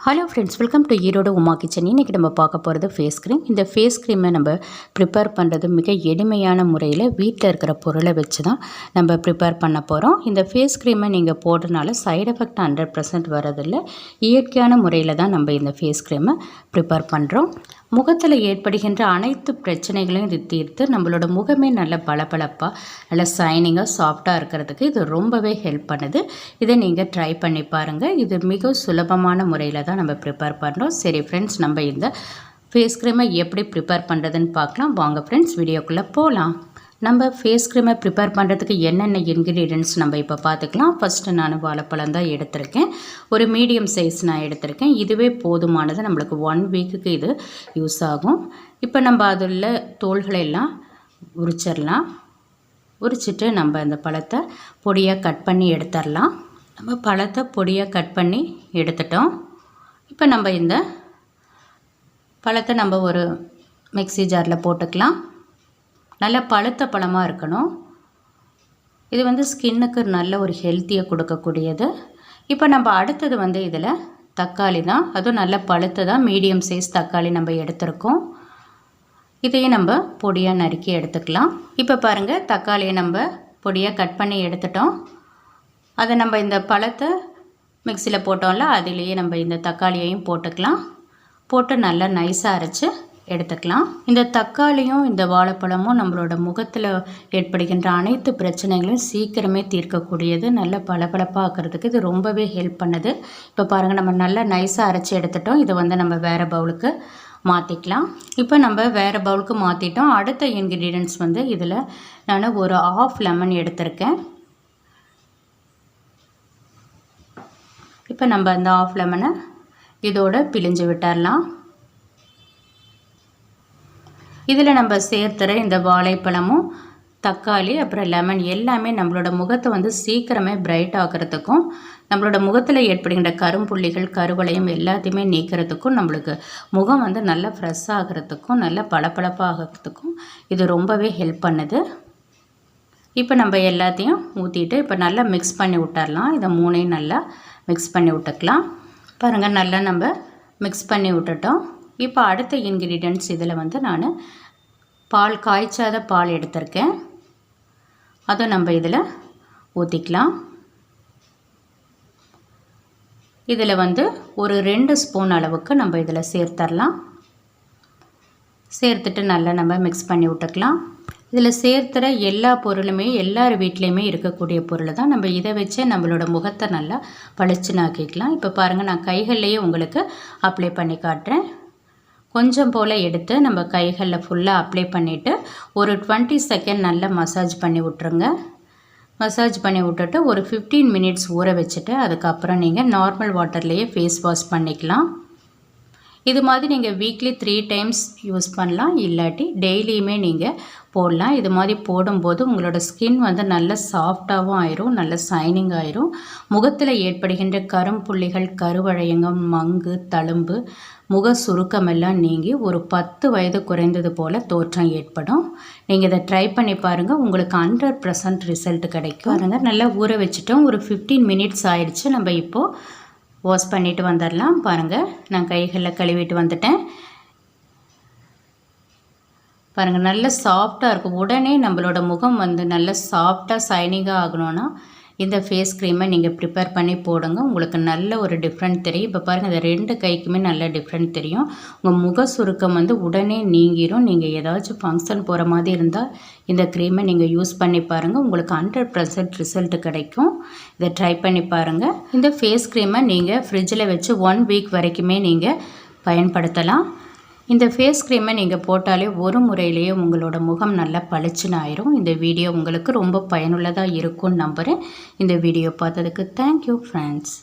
Hello friends welcome to Erode Uma kitchen இன்றைக்கி நம்ம பார்க்க போகிறது ஃபேஸ் க்ரீம் இந்த ஃபேஸ் க்ரீமை நம்ம ப்ரிப்பேர் பண்ணுறது மிக எளிமையான முறையில் வீட்டில் இருக்கிற பொருளை வச்சு தான் நம்ம ப்ரிப்பேர் பண்ண போகிறோம் இந்த ஃபேஸ் க்ரீமை நீங்கள் போடுறதுனால சைடு எஃபெக்ட் ஹண்ட்ரட் பர்சன்ட் வரதில்லை இயற்கையான முறையில் தான் நம்ம இந்த ஃபேஸ் க்ரீமை ப்ரிப்பேர் பண்ணுறோம் முகத்தில் ஏற்படுகின்ற அனைத்து பிரச்சனைகளையும் இது தீர்த்து நம்மளோட முகமே நல்ல பளபளப்பாக நல்ல சைனிங்காக சாஃப்டாக இருக்கிறதுக்கு இது ரொம்பவே ஹெல்ப் பண்ணுது. இதை நீங்கள் ட்ரை பண்ணி பாருங்கள் இது மிக சுலபமான முறையில் தான் நம்ம ப்ரிப்பேர் பண்ணுறோம் சரி ஃப்ரெண்ட்ஸ் நம்ம இந்த ஃபேஸ் க்ரீமை எப்படி ப்ரிப்பேர் பண்ணுறதுன்னு பார்க்கலாம். வாங்க ஃப்ரெண்ட்ஸ் வீடியோக்குள்ளே போகலாம் நம்ம ஃபேஸ் க்ரீமை ப்ரிப்பேர் பண்ணுறதுக்கு என்னென்ன இன்க்ரீடியன்ட்ஸ் நம்ம இப்போ பார்த்துக்கலாம். ஃபஸ்ட்டு நான் வாழைப்பழம் தான் எடுத்திருக்கேன். ஒரு மீடியம் சைஸ் நான் எடுத்திருக்கேன். இதுவே போதுமானது. நம்மளுக்கு ஒன் வீக்குக்கு இது யூஸ் ஆகும். இப்போ நம்ம அதில் தோள்களை எல்லாம் உரிச்சிடலாம். உரிச்சிட்டு நம்ம அந்த பழத்தை பொடியாக கட் பண்ணி எடுத்துடலாம். நம்ம பழத்தை பொடியாக கட் பண்ணி எடுத்துட்டோம். இப்போ நம்ம இந்த பழத்தை நம்ம ஒரு மிக்சி ஜாரில் போட்டுக்கலாம். நல்ல பழுத்த பழமாக இருக்கணும். இது வந்து ஸ்கின்னுக்கு நல்ல ஒரு ஹெல்த்தியை கொடுக்கக்கூடியது. இப்போ நம்ம அடுத்தது வந்து இதில் தக்காளி தான். அதுவும் நல்ல பழுத்து தான் மீடியம் சைஸ் தக்காளி நம்ம எடுத்திருக்கோம். இதையும் நம்ம பொடியாக நறுக்கி எடுத்துக்கலாம். இப்போ பாருங்கள் தக்காளியை நம்ம பொடியாக கட் பண்ணி எடுத்துட்டோம். அதை நம்ம இந்த பழத்தை மிக்சியில் போட்டோம்ல அதிலேயே நம்ம இந்த தக்காளியையும் போட்டுக்கலாம். போட்டு நல்லா நைஸாக அரைச்சி எடுத்துக்கலாம். இந்த தக்காளியும் இந்த வாழைப்பழமும் நம்மளோட முகத்தில் ஏற்படுகின்ற அனைத்து பிரச்சனைகளையும் சீக்கிரமே தீர்க்கக்கூடியது. நல்ல பளபளப்பாக்குறதுக்கு இது ரொம்பவே ஹெல்ப் பண்ணுது. இப்போ பாருங்கள் நம்ம நல்லா நைஸாக அரைச்சி எடுத்துட்டோம். இதை வந்து நம்ம வேறு பவுலுக்கு மாற்றிக்கலாம் இப்போ நம்ம வேறு பவுலுக்கு மாற்றிட்டோம் அடுத்த இன்க்ரீடியன்ட்ஸ் வந்து இதில் நான் ஒரு ஆஃப் லெமன் எடுத்திருக்கேன். இப்போ நம்ம அந்த ஆஃப் லெமனை இதோட பிழிஞ்சு விட்டுடலாம் இதில் நம்ம சேர்த்துற இந்த வாழைப்பழமும் தக்காளி அப்புறம் லெமன் எல்லாமே நம்மளோட முகத்தை வந்து சீக்கிரமே பிரைட் ஆகிறதுக்கும் நம்மளோட முகத்தில் ஏற்படுகின்ற கரும்புள்ளிகள் கருவளையம் எல்லாத்தையுமே நீக்கிறதுக்கும் நம்மளுக்கு முகம் வந்து நல்லா ஃப்ரெஷ் ஆகிறதுக்கும் நல்லா பளபளப்பாகிறதுக்கும் இது ரொம்பவே ஹெல்ப் பண்ணுது. இப்போ நம்ம எல்லாத்தையும் ஊற்றிட்டு இப்போ நல்லா மிக்ஸ் பண்ணி விட்டுறலாம். இதை மூணையும் நல்லா மிக்ஸ் பண்ணி விட்டுக்கலாம். பாருங்கள் நல்லா நம்ம மிக்ஸ் பண்ணி விட்டுட்டோம். இப்போ அடுத்த இன்க்ரீடியன்ட்ஸ் இதில் வந்து நான் பால் காய்ச்சாத பால் எடுத்திருக்கேன். அதை நம்ம இதில் ஊற்றிக்கலாம் இதில் வந்து ஒரு ரெண்டு ஸ்பூன் அளவுக்கு நம்ம இதில் சேர்த்துடலாம் சேர்த்துட்டு நல்லா நம்ம மிக்ஸ் பண்ணி விட்டுக்கலாம். இதில் சேர்த்துற எல்லா பொருளுமே எல்லார் வீட்லேயுமே இருக்கக்கூடிய பொருள் தான் நம்ம இதை வச்சே நம்மளோட முகத்தை நல்லா பளிச்சுன்னு ஆக்கிக்கலாம். இப்போ பாருங்கள் நான் கைகள்லேயே உங்களுக்கு அப்ளை பண்ணி காட்டுறேன். கொஞ்சம் போல் எடுத்து நம்ம கைகளில் ஃபுல்லாக அப்ளை பண்ணிவிட்டு ஒரு டுவெண்ட்டி செகண்ட் நல்லா மசாஜ் பண்ணி விட்ருங்க மசாஜ் பண்ணி விட்டுட்டு ஒரு ஃபிஃப்டீன் மினிட்ஸ் ஊற வச்சுட்டு அதுக்கப்புறம் நீங்கள் நார்மல் வாட்டர்லேயே ஃபேஸ் வாஷ் பண்ணிக்கலாம். இது மாதிரி நீங்கள் வீக்லி த்ரீ டைம்ஸ் யூஸ் பண்ணலாம். இல்லாட்டி டெய்லியுமே நீங்கள் போடலாம். இது மாதிரி போடும்போது உங்களோட ஸ்கின் வந்து நல்ல சாஃப்டாகவும் ஆயிரும் நல்ல சைனிங் ஆயிரும். முகத்தில் ஏற்படுகின்ற கரும்புள்ளிகள் கருவழையங்கம் மங்கு தழும்பு முக சுருக்கமெல்லாம் நீங்கி ஒரு பத்து வயது குறைந்தது போல் தோற்றம் ஏற்படும். நீங்கள் இதை ட்ரை பண்ணி பாருங்கள் உங்களுக்கு ஹண்ட்ரட் பர்சன்ட் ரிசல்ட் கிடைக்கும். பாருங்கள் நல்லா ஊற வச்சுட்டோம். ஒரு ஃபிஃப்டீன் மினிட்ஸ் ஆயிடுச்சு. நம்ம இப்போது வாஷ் பண்ணிவிட்டு வந்துடலாம். பாருங்கள் நான் கைகளில் கழுவிட்டு வந்துட்டேன். பாருங்கள் நல்ல சாஃப்டாக இருக்கும். உடனே நம்மளோட முகம் வந்து நல்ல சாஃப்டாக சைனிங்காக ஆகணும்னா இந்த ஃபேஸ் க்ரீமை நீங்கள் ப்ரிப்பேர் பண்ணி போடுங்க. உங்களுக்கு நல்ல ஒரு டிஃப்ரெண்ட் தெரியும். இப்போ பாருங்கள் இந்த ரெண்டு கைக்குமே நல்ல டிஃப்ரெண்ட் தெரியும். உங்கள் முக சுருக்கம் வந்து உடனே நீங்கிரும். நீங்கள் ஏதாச்சும் ஃபங்க்ஷன் போகிற மாதிரி இருந்தால் இந்த க்ரீமை நீங்கள் யூஸ் பண்ணி பாருங்கள் உங்களுக்கு ஹண்ட்ரட் பர்சன்ட் ரிசல்ட் கிடைக்கும். இதை ட்ரை பண்ணி பாருங்கள் இந்த ஃபேஸ் க்ரீமை நீங்கள் ஃப்ரிட்ஜில் வச்சு ஒன் வீக் வரைக்குமே நீங்கள் பயன்படுத்தலாம். இந்த ஃபேஸ் க்ரீமை நீங்கள் போட்டாலே ஒரு முறையிலேயே உங்களோட முகம் நல்லா பளிச்சுன்னு ஆயிரும். இந்த வீடியோ உங்களுக்கு ரொம்ப பயனுள்ளதாக இருக்கும்னு நம்புகிறேன் இந்த வீடியோ பார்த்ததுக்கு தேங்க்யூ ஃப்ரெண்ட்ஸ்